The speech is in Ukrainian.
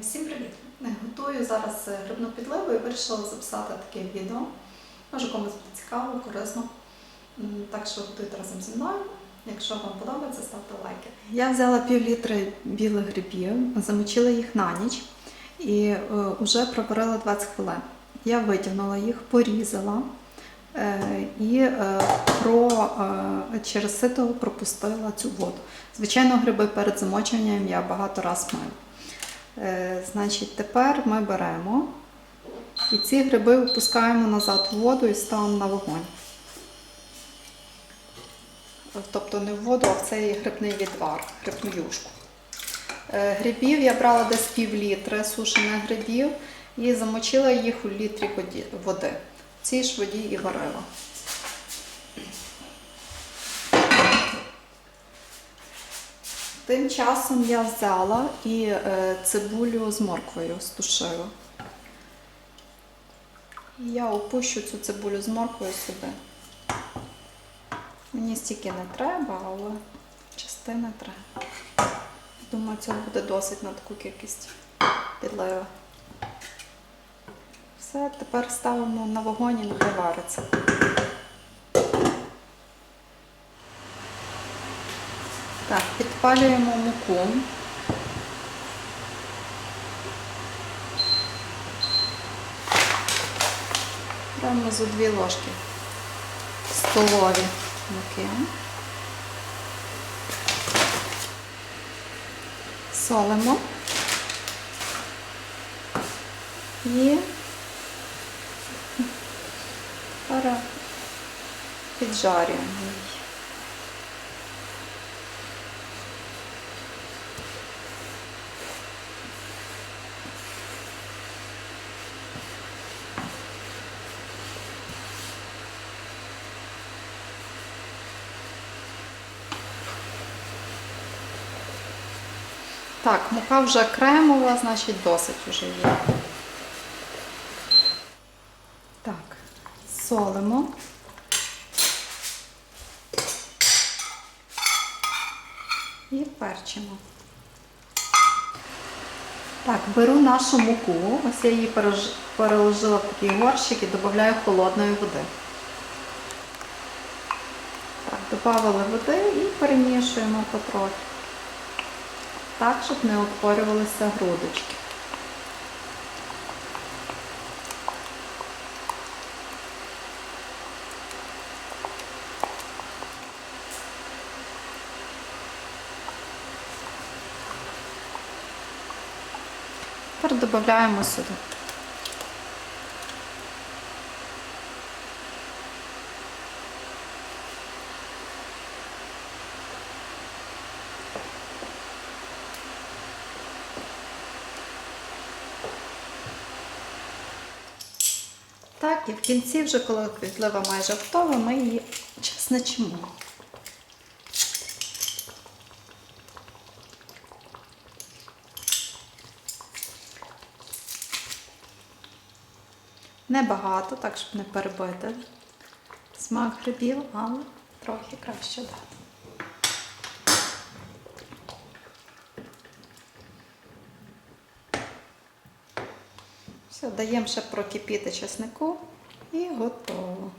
Всім привіт! Готую зараз е, грибну підливу і вирішила записати таке відео. Може комусь буде цікаво, корисно. Так що готуйте разом зі мною. Якщо вам подобається, ставте лайки. Я взяла пів літри білих грибів, замочила їх на ніч і вже проварила 20 хвилин. Я витягнула їх, порізала е, і е, про, е, через сито пропустила цю воду. Звичайно, гриби перед замочуванням я багато раз мию. Е, Значить, тепер ми беремо і ці гриби опускаємо назад в воду і ставимо на вогонь. Тобто не в воду, а в цей грибний відвар, грибну юшку. Е, Грибів я брала десь пів літри сушених грибів і замочила їх у літрі води. В цій ж воді і варила. Тим часом я взяла і е, цибулю з морквою стушила. І Я опущу цю цибулю з морквою сюди. Мені стільки не треба, але частини треба. Думаю, цього буде досить на таку кількість підливи. Все, тепер ставимо на вогонь і нехай вариться. Так, підпалюємо муку. Беремо зо дві ложки столові муки. Солимо і пара піджарюємо її. Так, мука вже кремова, значить досить вже є. Так, солимо. І перчимо. Так, беру нашу муку, ось я її переложила в такий горщик і додаю холодної води. Так, додали води і перемішуємо потрохи так, щоб не утворювалися грудочки. Тепер додаємо сюди. Так, і в кінці, вже коли підлива майже готова, ми її чесничимо. Небагато, так, щоб не перебити смак грибів, але трохи краще дати. Все, даємо ще прокипіти чеснику і готово.